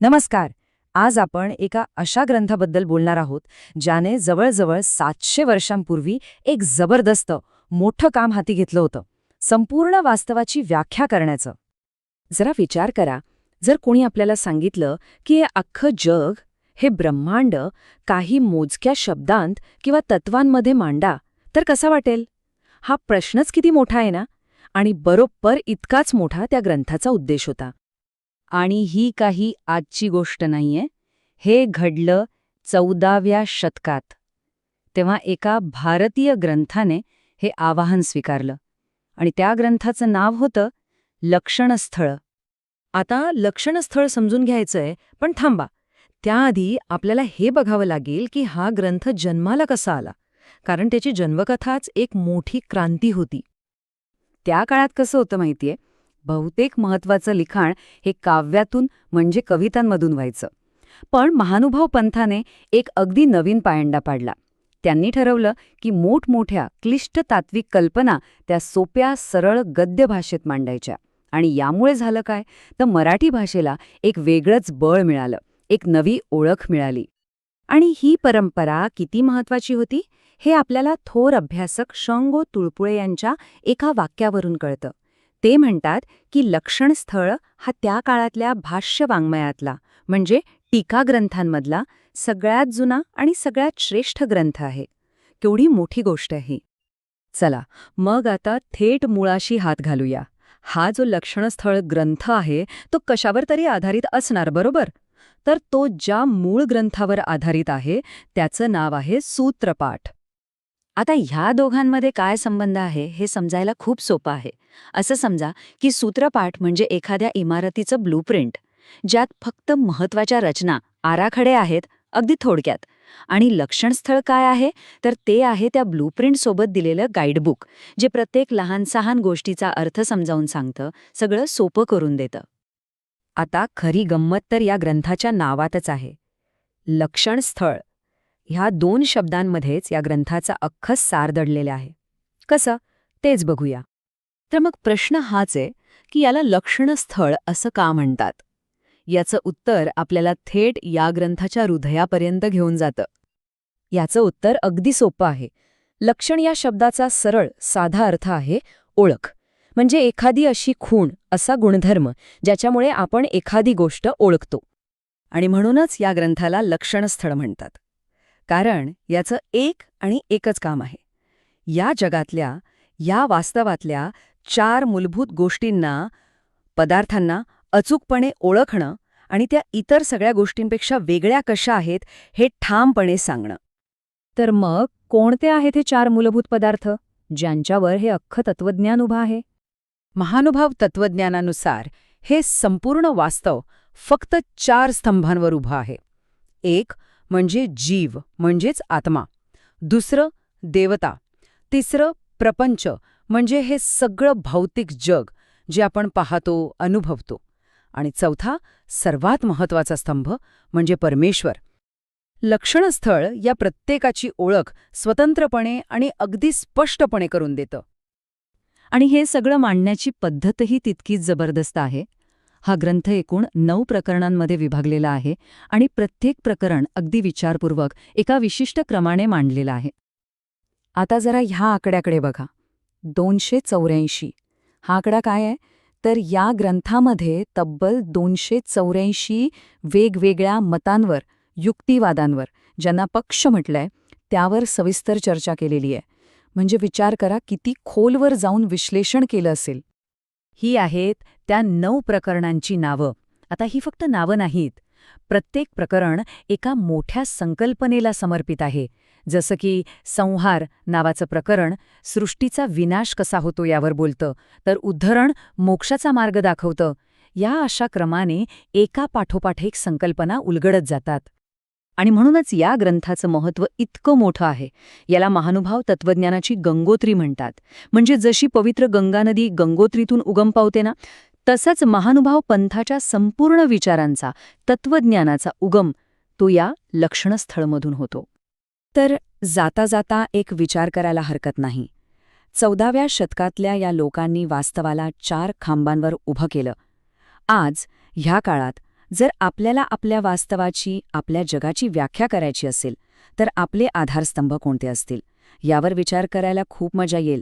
नमस्कार. आज आपण एका अशा ग्रंथाबद्दल बोलणार आहोत ज्याने जवळजवळ सातशे वर्षांपूर्वी एक जबरदस्त मोठं काम हाती घेतलं होतं. संपूर्ण वास्तवाची व्याख्या करण्याचं. जरा विचार करा. जर कोणी आपल्याला सांगितलं की हे अख्खं जग हे ब्रह्मांड काही मोजक्या शब्दांत किंवा तत्वांमध्ये मांडा तर कसा वाटेल? हा प्रश्नच किती मोठा आहे ना? आणि बरोबर इतकाच मोठा त्या ग्रंथाचा उद्देश होता. आणि ही काही आजची गोष्ट नाहीये. हे घडलं चौदाव्या शतकात. तेव्हा एका भारतीय ग्रंथाने हे आवाहन स्वीकारलं. आणि त्या ग्रंथाचं नाव होतं लक्षणस्थळ. आता लक्षणस्थळ समजून घ्यायचंय पण थांबा. त्याआधी आपल्याला हे बघावं लागेल की हा ग्रंथ जन्माला कसा आला. कारण त्याची जन्मकथाच एक मोठी क्रांती होती. त्या काळात कसं होतं माहितीये? बहुतेक महत्वाचं लिखाण हे काव्यातून म्हणजे कवितांमधून व्हायचं. पण महानुभाव पंथाने एक अगदी नवीन पायंडा पाडला. त्यांनी ठरवलं की मोठमोठ्या क्लिष्ट तात्विक कल्पना त्या सोप्या सरळ गद्य भाषेत मांडायच्या. आणि यामुळे झालं काय? तर मराठी भाषेला एक वेगळंच बळ मिळालं. एक नवी ओळख मिळाली. आणि ही परंपरा किती महत्वाची होती? हे आपल्याला थोर अभ्यासक शंगो तुळपुळे यांच्या एका वाक्यावरून कळतं. ते म्हणतात की लक्षणस्थळ हा त्या काळातल्या भाष्य वाङ्मयातला म्हणजे टीकाग्रंथांमधला सगळ्यात जुना आणि सगळ्यात श्रेष्ठ ग्रंथ आहे. केवढी मोठी गोष्ट आहे चला मग आता थेट मुळाशी हात घालूया. हा जो लक्षणस्थळ ग्रंथ आहे तो कशावर तरी आधारित असणार बरोबर? तर तो ज्या मूळ ग्रंथावर आधारित आहे त्याचं नाव आहे सूत्रपाठ. आता ह्या दोघांमध्ये काय संबंध आहे हे समजायला खूप सोपं आहे. असं समजा की सूत्रपाठ म्हणजे एखाद्या इमारतीचं ब्लूप्रिंट ज्यात फक्त महत्त्वाच्या रचना आराखडे आहेत अगदी थोडक्यात. आणि लक्षणस्थळ काय आहे? तर ते आहे त्या ब्लूप्रिंटसोबत दिलेलं गाईडबुक जे प्रत्येक लहान सहान गोष्टीचा अर्थ समजावून सांगतं सगळं सोपं करून देतं. आता खरी गंमत तर या ग्रंथाच्या नावातच आहे. लक्षणस्थळ. ह्या दोन शब्दांमध्येच या ग्रंथाचा अख्खं सार दडलेला आहे. कसं? तेच बघूया. तर मग प्रश्न हाच आहे की याला लक्षणस्थळ असं का म्हणतात? याचं उत्तर आपल्याला थेट या ग्रंथाच्या हृदयापर्यंत घेऊन जातं. याचं उत्तर अगदी सोपं आहे. लक्षण या शब्दाचा सरळ साधा अर्थ आहे ओळख. म्हणजे एखादी अशी खूण असा गुणधर्म ज्याच्यामुळे आपण एखादी गोष्ट ओळखतो. आणि म्हणूनच या ग्रंथाला लक्षणस्थळ म्हणतात. कारण याचं एक आणि एकच काम आहे. या जगातल्या या वास्तवातल्या चार मूलभूत गोष्टींना पदार्थांना अचूकपणे ओळखणं आणि त्या इतर सगळ्या गोष्टींपेक्षा वेगळ्या कशा आहेत हे ठामपणे सांगणं. तर मग कोणते आहेत हे चार मूलभूत पदार्थ ज्यांच्यावर हे अख्खं तत्वज्ञान उभं आहे? महानुभाव तत्वज्ञानानुसार हे संपूर्ण वास्तव फक्त चार स्तंभांवर उभं आहे. एक म्हणजे जीव म्हणजेच आत्मा. दुसरं देवता. तिसरं प्रपंच म्हणजे हे सगळं भौतिक जग जे आपण पाहतो अनुभवतो. आणि चौथा सर्वात महत्त्वाचा स्तंभ म्हणजे परमेश्वर. लक्षणस्थळ या प्रत्येकाची ओळख स्वतंत्रपणे आणि अगदी स्पष्टपणे करून देतं. आणि हे सगळं मांडण्याची पद्धतही तितकीच जबरदस्त आहे. हा ग्रंथ एकूण नऊ प्रकरणांमध्ये विभागलेला आहे आणि प्रत्येक प्रकरण अगदी विचारपूर्वक एका विशिष्ट क्रमाने मांडलेलं आहे. आता जरा ह्या आकड्याकडे बघा. दोनशे चौऱ्याऐंशी. हा आकडा काय आहे? तर या ग्रंथामध्ये तब्बल दोनशे चौऱ्याऐंशी वेगवेगळ्या मतांवर युक्तिवादांवर ज्यांना पक्ष म्हटलंय त्यावर सविस्तर चर्चा केलेली आहे. म्हणजे विचार करा किती खोलवर जाऊन विश्लेषण केलं असेल. ही आहेत त्या नऊ प्रकरणांची नावं. आता ही फक्त नावं नाहीत. प्रत्येक प्रकरण एका मोठ्या संकल्पनेला समर्पित आहे. जसं की संहार नावाचं प्रकरण सृष्टीचा विनाश कसा होतो यावर बोलतं तर उद्धरण मोक्षाचा मार्ग दाखवतं. या अशा क्रमाने एका पाठोपाठ एक संकल्पना उलगडत जातात. आणि म्हणूनच या ग्रंथाचं महत्त्व इतकं मोठं आहे. याला महानुभाव तत्वज्ञानाची गंगोत्री म्हणतात. म्हणजे जशी पवित्र गंगा नदी गंगोत्रीतून उगम पावते ना तसंच महानुभाव पंथाच्या संपूर्ण विचारांचा तत्वज्ञानाचा उगम तो या लक्षणस्थळमधून होतो. तर जाता जाता एक विचार करायला हरकत नाही. चौदाव्या शतकातल्या या लोकांनी वास्तवाला चार खांबांवर उभं केलं. आज ह्या काळात जर आपल्याला आपल्या वास्तवाची आपल्या जगाची व्याख्या करायची असेल तर आपले आधारस्तंभ कोणते असतील? यावर विचार करायला खूप मजा येईल.